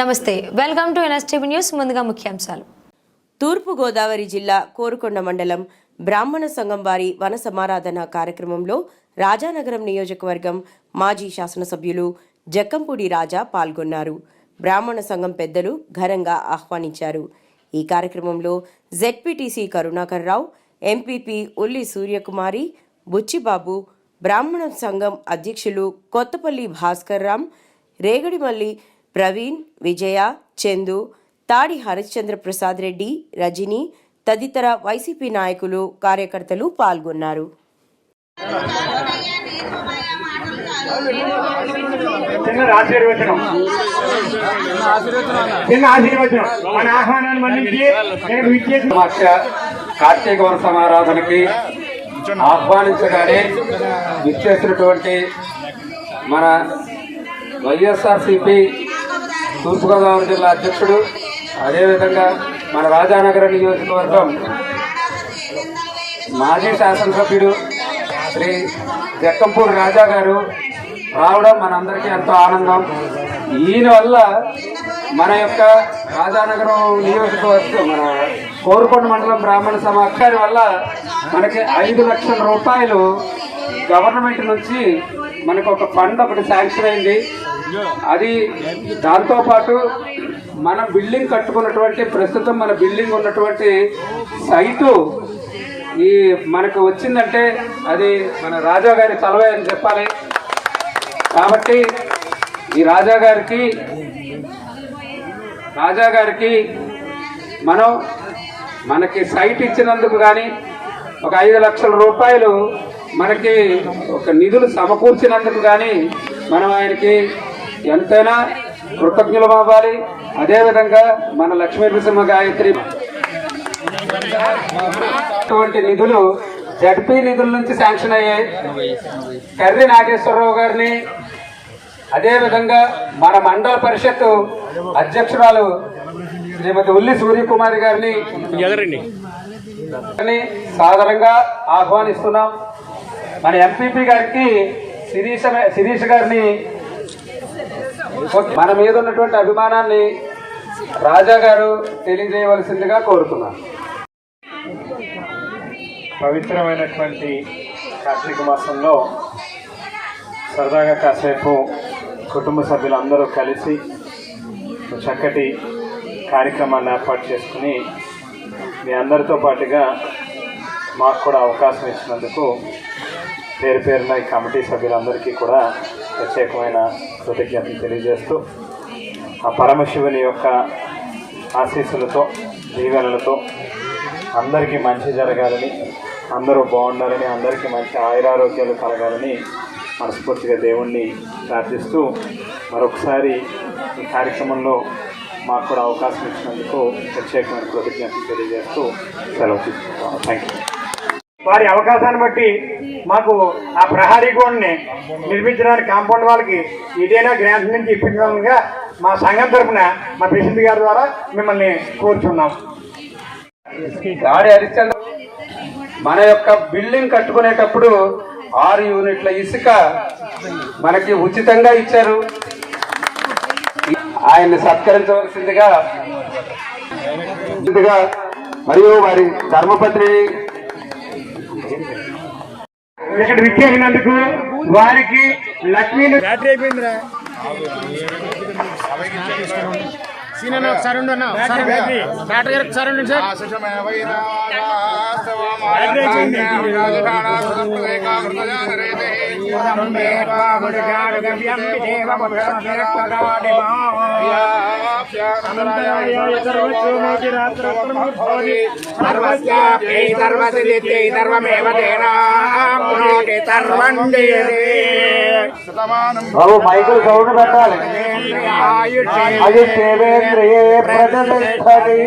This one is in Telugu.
నమస్తే. వెల్కమ్ టు ఎన్ఎస్టీవీ న్యూస్ ముందుగా ముఖ్యాంశాలు. తూర్పు గోదావరి జిల్లా కోరుకొండ మండలం బ్రాహ్మణ సంఘం వారి వన సమారాధన కార్యక్రమంలో రాజానగరం నియోజకవర్గం మాజీ శాసనసభ్యులు జక్కంపూడి రాజా పాల్గొన్నారు. బ్రాహ్మణ సంఘం పెద్దలు ఘనంగా ఆహ్వానించారు. ఈ కార్యక్రమంలో జెడ్పీటీసీ కరుణాకర్ రావు ఎంపీపీ ఉల్లి సూర్యకుమారి బుచ్చిబాబు బ్రాహ్మణ సంఘం అధ్యక్షులు కొత్తపల్లి భాస్కర్ రామ్ రేగడిమల్లి ప్రవీణ్ విజయ చందు తాడి హరిశ్చంద్ర ప్రసాద్ రెడ్డి రజని తదితర వైసీపీ నాయకులు కార్యకర్తలు పాల్గొన్నారు. చిన్న ఆశీర్వచనం. చిన్న ఆశీర్వచనం. మన ఆహ్వానాన్ని మన్నించి నేను విచ్చేసి కార్తీక వర సమారాధనకి ఆహ్వానించగానే విచ్చేసినటువంటి మన వైఎస్ఆర్సిపి తూర్పుగోదావరి జిల్లా అధ్యక్షుడు. అదేవిధంగా మన రాజానగర నియోజకవర్గం మాజీ శాసనసభ్యుడు శ్రీ జక్కంపూడి రాజా గారు. రావడం మనందరికీ ఎంతో ఆనందం. ఈయన వల్ల మన యొక్క రాజానగరం నియోజకవర్గం మన కోరుకొండ మండలం బ్రాహ్మణ సమాఖ్యాని వల్ల మనకి ఐదు లక్షల రూపాయలు గవర్నమెంట్ నుంచి మనకు ఒక ఫండ్ ఒకటి శాంక్షన్ అయింది. అది దాంతోపాటు మనం బిల్డింగ్ కట్టుకున్నటువంటి ప్రస్తుతం మన బిల్డింగ్ ఉన్నటువంటి సైటు ఈ మనకు వచ్చిందంటే అది మన రాజా గారి తలవే అని చెప్పాలి. కాబట్టి ఈ రాజా గారికి రాజా గారికి మనం మనకి సైట్ ఇచ్చినందుకు కానీ ఒక ఐదు లక్షల రూపాయలు మనకి ఒక నిధులు సమకూర్చినందుకు కానీ మనం ఆయనకి ఎంతైనా కృతజ్ఞులు అవ్వాలి. అదేవిధంగా మన లక్ష్మీ నరసింహ గాయత్రి అటువంటి నిధులు జడ్పీ నిధుల నుంచి శాంక్షన్ అయ్యాయి. కర్రి నాగేశ్వరరావు గారిని అదేవిధంగా మన మండల పరిషత్ అధ్యక్షురాలు శ్రీమతి ఉల్లి సూర్యకుమారి గారిని సాదరంగా ఆహ్వానిస్తున్నాం. మన ఎంపీపీ గారికి శిరీష శిరీష గారిని మన మీద ఉన్నటువంటి అభిమానాన్ని రాజా గారు తెలియజేయవలసిందిగా కోరుతున్నాను. పవిత్రమైనటువంటి కార్తీక మాసంలో సరదాగా కాసేపు కుటుంబ సభ్యులందరూ కలిసి చక్కటి కార్యక్రమాన్ని ఏర్పాటు చేసుకుని మీ అందరితో పాటుగా మాకు కూడా అవకాశం ఇచ్చినందుకు పేరు పేరున ఈ కమిటీ సభ్యులందరికీ కూడా ప్రత్యేకమైన కృతజ్ఞతలు తెలియజేస్తూ ఆ పరమశివుని యొక్క ఆశీస్సులతో దీవెనలతో అందరికీ మంచి జరగాలని అందరూ బాగుండాలని అందరికీ మంచి ఆయురారోగ్యాలు కలగాలని మనస్ఫూర్తిగా దేవుణ్ణి ప్రార్థిస్తూ మరొకసారి ఈ కార్యక్రమంలో మాకు కూడా అవకాశం ఇచ్చినందుకు ప్రత్యేకమైన కృతజ్ఞతలు తెలియజేస్తూ సెలవు తీసుకుంటాను థ్యాంక్ యూ వారి అవకాశాన్ని బట్టి మాకు ఆ ప్రహారీ గోడని నిర్మించడానికి కాంపౌండ్ వాళ్ళకి ఏదైనా గ్రాంట్ నుంచి ఇప్పించడంగా మా సంఘం తరఫున మా ప్రెసిడెంట్ గారి ద్వారా మిమ్మల్ని కోరుచున్నాం. గాడి హరిశ్చంద్ర మన యొక్క బిల్డింగ్ కట్టుకునేటప్పుడు ఆరు యూనిట్ల ఇసుక మనకి ఉచితంగా ఇచ్చారు. ఆయన్ని సత్కరించవలసిందిగా మరియు వారి ధర్మపత్రిని ఇక్కడ విచ్చేసినందుకు వారికి లక్ష్మీ సీనియర్ ఒకసారి ఉండు అన్న ఒకసారి. డాక్టర్ గారు ఒకసారి ఉండండి సార్. బాబు మైకులు సౌండ్ పెట్టాలి అది దేవేంద్రియే ప్రతిష్టది